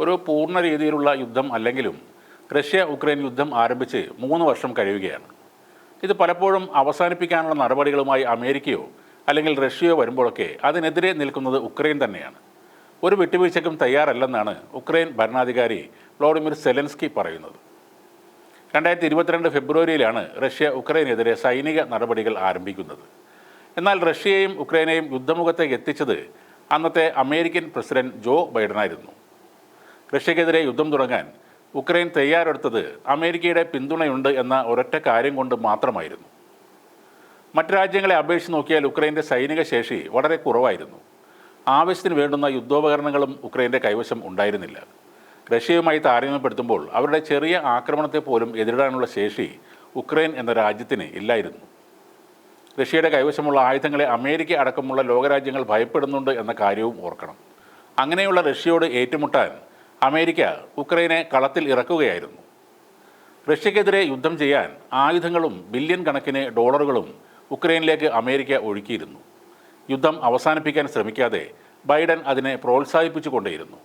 ഒരു പൂർണ രീതിയിലുള്ള യുദ്ധം അല്ലെങ്കിലും റഷ്യ ഉക്രൈൻ യുദ്ധം ആരംഭിച്ച് മൂന്ന് വർഷം കഴിയുകയാണ്. ഇത് പലപ്പോഴും അവസാനിപ്പിക്കാനുള്ള നടപടികളുമായി അമേരിക്കയോ അല്ലെങ്കിൽ റഷ്യയോ വരുമ്പോഴൊക്കെ അതിനെതിരെ നിൽക്കുന്നത് ഉക്രൈൻ തന്നെയാണ്. ഒരു വിട്ടുവീഴ്ചയ്ക്കും തയ്യാറല്ലെന്നാണ് ഉക്രൈൻ ഭരണാധികാരി വ്ളോഡിമിർ സെലൻസ്കി പറയുന്നത്. രണ്ടായിരത്തി ഇരുപത്തിരണ്ട് ഫെബ്രുവരിയിലാണ് റഷ്യ ഉക്രൈനെതിരെ സൈനിക നടപടികൾ ആരംഭിക്കുന്നത്. എന്നാൽ റഷ്യയെയും ഉക്രൈനെയും യുദ്ധമുഖത്തേക്ക് എത്തിച്ചത് അന്നത്തെ അമേരിക്കൻ പ്രസിഡന്റ് ജോ ബൈഡനായിരുന്നു. റഷ്യക്കെതിരെ യുദ്ധം തുടങ്ങാൻ ഉക്രൈൻ തയ്യാറെടുത്തത് അമേരിക്കയുടെ പിന്തുണയുണ്ട് എന്ന ഒരൊറ്റ കാര്യം കൊണ്ട് മാത്രമായിരുന്നു. മറ്റ് രാജ്യങ്ങളെ അപേക്ഷിച്ച് നോക്കിയാൽ ഉക്രൈന്റെ സൈനിക ശേഷി വളരെ കുറവായിരുന്നു. ആവശ്യത്തിന് വേണ്ടുന്ന യുദ്ധോപകരണങ്ങളും ഉക്രൈന്റെ കൈവശം ഉണ്ടായിരുന്നില്ല. റഷ്യയുമായി താരതമ്യപ്പെടുത്തുമ്പോൾ അവരുടെ ചെറിയ ആക്രമണത്തെ പോലും എതിരിടാനുള്ള ശേഷി ഉക്രൈൻ എന്ന രാജ്യത്തിന് ഇല്ലായിരുന്നു. റഷ്യയുടെ കൈവശമുള്ള ആയുധങ്ങളെ അമേരിക്ക അടക്കമുള്ള ലോകരാജ്യങ്ങൾ ഭയപ്പെടുന്നുണ്ട് എന്ന കാര്യവും ഓർക്കണം. അങ്ങനെയുള്ള റഷ്യയോട് ഏറ്റുമുട്ടാൻ അമേരിക്ക ഉക്രൈനെ കളത്തിൽ ഇറക്കുകയായിരുന്നു. റഷ്യക്കെതിരെ യുദ്ധം ചെയ്യാൻ ആയുധങ്ങളും ബില്യൺ കണക്കിന് ഡോളറുകളും ഉക്രൈനിലേക്ക് അമേരിക്ക ഒഴുക്കിയിരുന്നു. യുദ്ധം അവസാനിപ്പിക്കാൻ ശ്രമിക്കാതെ ബൈഡൻ അതിനെ പ്രോത്സാഹിപ്പിച്ചുകൊണ്ടേയിരുന്നു.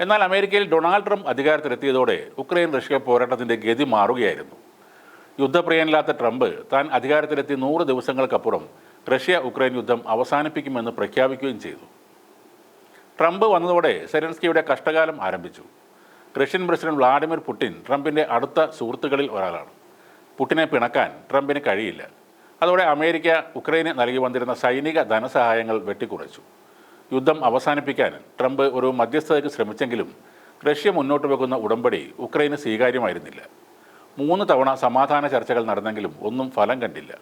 എന്നാൽ അമേരിക്കയിൽ ഡൊണാൾഡ് ട്രംപ് അധികാരത്തിലെത്തിയതോടെ ഉക്രൈൻ റഷ്യ പോരാട്ടത്തിന്റെ ഗതി മാറുകയായിരുന്നു. യുദ്ധപ്രിയനില്ലാത്ത ട്രംപ് താൻ അധികാരത്തിലെത്തി നൂറ് ദിവസങ്ങൾക്കപ്പുറം റഷ്യ ഉക്രൈൻ യുദ്ധം അവസാനിപ്പിക്കുമെന്ന് പ്രഖ്യാപിക്കുകയും ചെയ്തു. ട്രംപ് വന്നതോടെ സെലൻസ്കിയുടെ കഷ്ടകാലം ആരംഭിച്ചു. റഷ്യൻ പ്രസിഡന്റ് വ്ളാഡിമിർ പുടിൻ ട്രംപിന്റെ അടുത്ത സുഹൃത്തുക്കളിൽ ഒരാളാണ്. പുടിനെ പിണക്കാൻ ട്രംപിന് കഴിയില്ല. അതോടെ അമേരിക്ക ഉക്രൈന് നൽകി വന്നിരുന്ന സൈനിക ധനസഹായങ്ങൾ വെട്ടിക്കുറച്ചു. യുദ്ധം അവസാനിപ്പിക്കാൻ ട്രംപ് ഒരു മധ്യസ്ഥതയ്ക്ക് ശ്രമിച്ചെങ്കിലും റഷ്യ മുന്നോട്ട് വെക്കുന്ന ഉടമ്പടി ഉക്രൈന് സ്വീകാര്യമായിരുന്നില്ല. മൂന്ന് തവണ സമാധാന ചർച്ചകൾ നടന്നെങ്കിലും ഒന്നും ഫലം കണ്ടില്ല.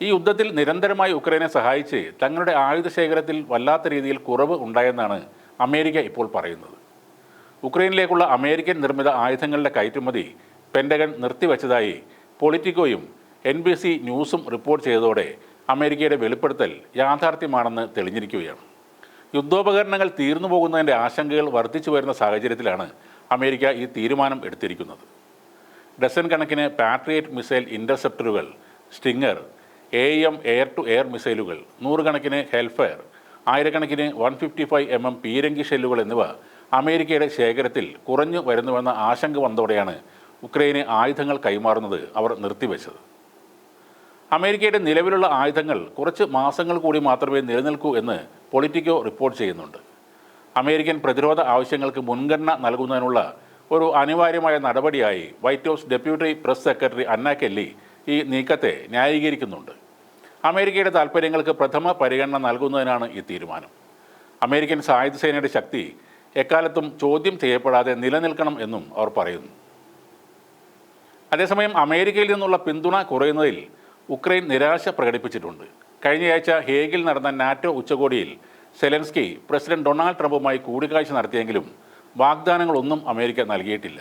ഈ യുദ്ധത്തിൽ നിരന്തരമായി ഉക്രൈനെ സഹായിച്ച് തങ്ങളുടെ ആയുധ ശേഖരത്തിൽ വല്ലാത്ത രീതിയിൽ കുറവ് ഉണ്ടായെന്നാണ് അമേരിക്ക ഇപ്പോൾ പറയുന്നത്. ഉക്രൈനിലേക്കുള്ള അമേരിക്കൻ നിർമ്മിത ആയുധങ്ങളുടെ കയറ്റുമതി പെൻഡഗൺ നിർത്തിവച്ചതായി പൊളിറ്റിക്കോയും എൻ ബി സി ന്യൂസും റിപ്പോർട്ട് ചെയ്തതോടെ അമേരിക്കയുടെ വെളിപ്പെടുത്തൽ യാഥാർത്ഥ്യമാണെന്ന് തെളിഞ്ഞിരിക്കുകയാണ്. യുദ്ധോപകരണങ്ങൾ തീർന്നു പോകുന്നതിന്റെ ആശങ്കകൾ വർദ്ധിച്ചു വരുന്ന സാഹചര്യത്തിലാണ് അമേരിക്ക ഈ തീരുമാനം എടുത്തിരിക്കുന്നത്. ഡസൻ കണക്കിന് patriot missile ഇന്റർസെപ്റ്ററുകൾ stinger A M air to air മിസൈലുകൾ നൂറുകണക്കിന് ഹെൽഫയർ ആയിരക്കണക്കിന് one fifty five M M പീരങ്കി ഷെല്ലുകൾ എന്നിവ അമേരിക്കയുടെ ശേഖരത്തിൽ കുറഞ്ഞു വരുന്നുവെന്ന ആശങ്ക വന്നതോടെയാണ് ഉക്രൈന് ആയുധങ്ങൾ കൈമാറുന്നത് അവർ നിർത്തിവെച്ചത്. അമേരിക്കയുടെ നിലവിലുള്ള ആയുധങ്ങൾ കുറച്ച് മാസങ്ങൾ കൂടി മാത്രമേ നിലനിൽക്കൂ എന്ന് പൊളിറ്റിക്കോ റിപ്പോർട്ട് ചെയ്യുന്നുണ്ട്. അമേരിക്കൻ പ്രതിരോധ ആവശ്യങ്ങൾക്ക് മുൻഗണന നൽകുന്നതിനുള്ള ഒരു അനിവാര്യമായ നടപടിയായി White House deputy press secretary Anna Kelly ഈ നീക്കത്തെ ന്യായീകരിക്കുന്നുണ്ട്. അമേരിക്കയുടെ താൽപ്പര്യങ്ങൾക്ക് പ്രഥമ പരിഗണന നൽകുന്നതിനാണ് ഈ തീരുമാനം. അമേരിക്കൻ സായുധ സേനയുടെ ശക്തി എക്കാലത്തും ചോദ്യം ചെയ്യപ്പെടാതെ നിലനിൽക്കണം എന്നും അവർ പറയുന്നു. അതേസമയം അമേരിക്കയിൽ നിന്നുള്ള പിന്തുണ കുറയുന്നതിൽ ഉക്രൈൻ നിരാശ പ്രകടിപ്പിച്ചിട്ടുണ്ട്. കഴിഞ്ഞയാഴ്ച ഹേഗിൽ നടന്ന നാറ്റോ ഉച്ചകോടിയിൽ സെലൻസ്കി പ്രസിഡന്റ് ഡൊണാൾഡ് ട്രംപുമായി കൂടിക്കാഴ്ച നടത്തിയെങ്കിലും വാഗ്ദാനങ്ങളൊന്നും അമേരിക്ക നൽകിയിട്ടില്ല.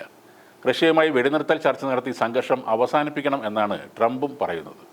റഷ്യയുമായി വെടിനിർത്തൽ ചർച്ച നടത്തി സംഘർഷം അവസാനിപ്പിക്കണം എന്നാണ് ട്രംപും പറയുന്നത്.